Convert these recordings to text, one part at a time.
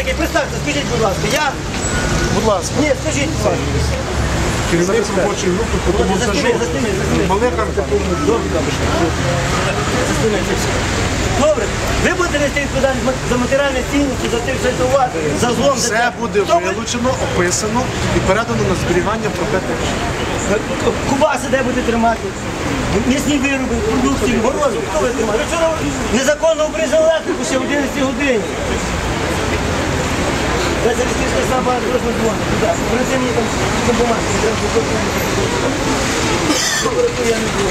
такий? Представте, скажіть, будь ласка. Я? Будь ласка, Ні, скажіть, будь ласка. керівник робочої групи по Засними, засними, засними. малих архітектурних Добре, ви будете нести відповідальність за матеріальні цінності, за те, що у вас, за злом, за Все буде Хто ви? вилучено, описано і передано на зберігання про п'яте. Кубаси де буде тримати? М'ясні вироби, продукції, горози. Хто ви тримає? Ви вчора незаконно обрізали електрику ще в 11 годині. Десь електрична слаба розно дзвонить. Туди. Принеси мені там там бумажки. щоб Я не було.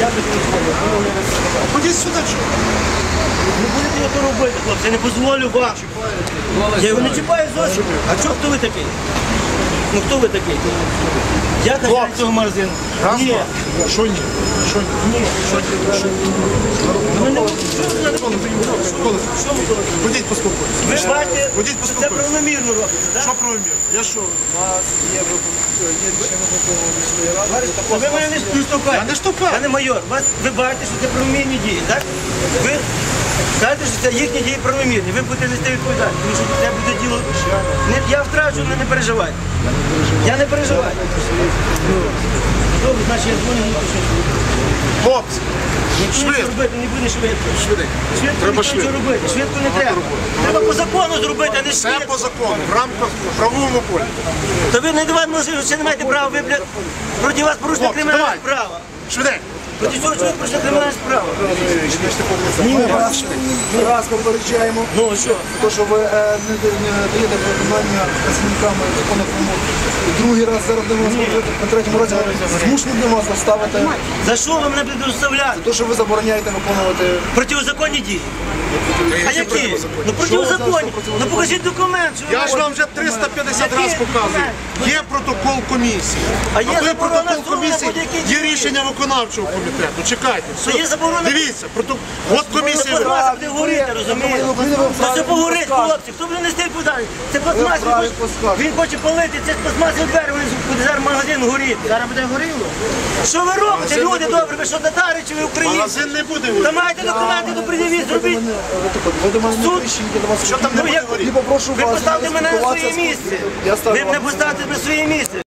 Я би не сказав. Ходіть сюди, що? Не будете його робити, хлопці, я не дозволю вам. Я його не чіпаю зовсім. А чого хто ви такий? Ну хто ви такий? Я хазяїн цього магазину. Ні. Що ні? Що ні? Ні. Ну, що? Коли? Що ви робите? Ходіть поспілкуйтесь. Ви ж бачите, Ходіть що це поспілкуйтесь. правомірно робиться, так? Що правомір? Я що? Ви мене не штовхаєте. Я не штовхаю. Пане майор, вас, ви бачите, що це правомірні дії, так? Ви кажете, що це їхні дії правомірні. Ви будете нести відповідальність, тому що це буде діло. Не, я втрачу, але не переживайте. Я не переживаю. Добре, значить я дзвоню, не пишу. Хлопці, Швидко. робити не буде швидко. Швидко Треба ніхто нічого робити. Швидко не треба. Треба по закону зробити, а не Все швидко. по закону, в рамках правовому полі. То ви не давайте, ви ще не маєте права, ви, блядь, проти вас порушення Хлопці, право. давай. справа. Швиденько. Проти цього чоловіка порушена кримінальна справа. Ми раз, ми раз попереджаємо, Ну, що? то, що ви е, не, не даєте виконання працівниками законних вимог. Другий раз зараз будемо вас на третьому разі ми змушені будемо вас доставити, За що ви мене будете доставляти? то, що ви забороняєте виконувати. Протизаконні дії. А які? Ну протизаконні. Ну покажіть документ, що ви Я ж вам вже 350 Який разів показую. документ? Є протокол комісії. А є заборона протокол на комісії, будь-які є дії. рішення виконавчого комітету. Чекайте. То є заборона- Дивіться, прото- от комісія. Це пластмас буде горіти, розумієте? Це все погорить, хлопці. Хто буде нести відповідальність? Це пластмас, він хоче- він хоче палити, це пластмасові двері, він буде зараз магазин горіти. Зараз буде горіло. Що ви робите, Магазин люди добрі, ви що татари чи ви українці? Магазин не буде. Та маєте документи, то пред'явіть, зробіть. Ви до мене не Суд. кричіть, я до вас Що там не Ну, буде як- попрошу Ви вас поставте мене на своє місце. Я ставлю Ви мене вас- поставте на своє місце.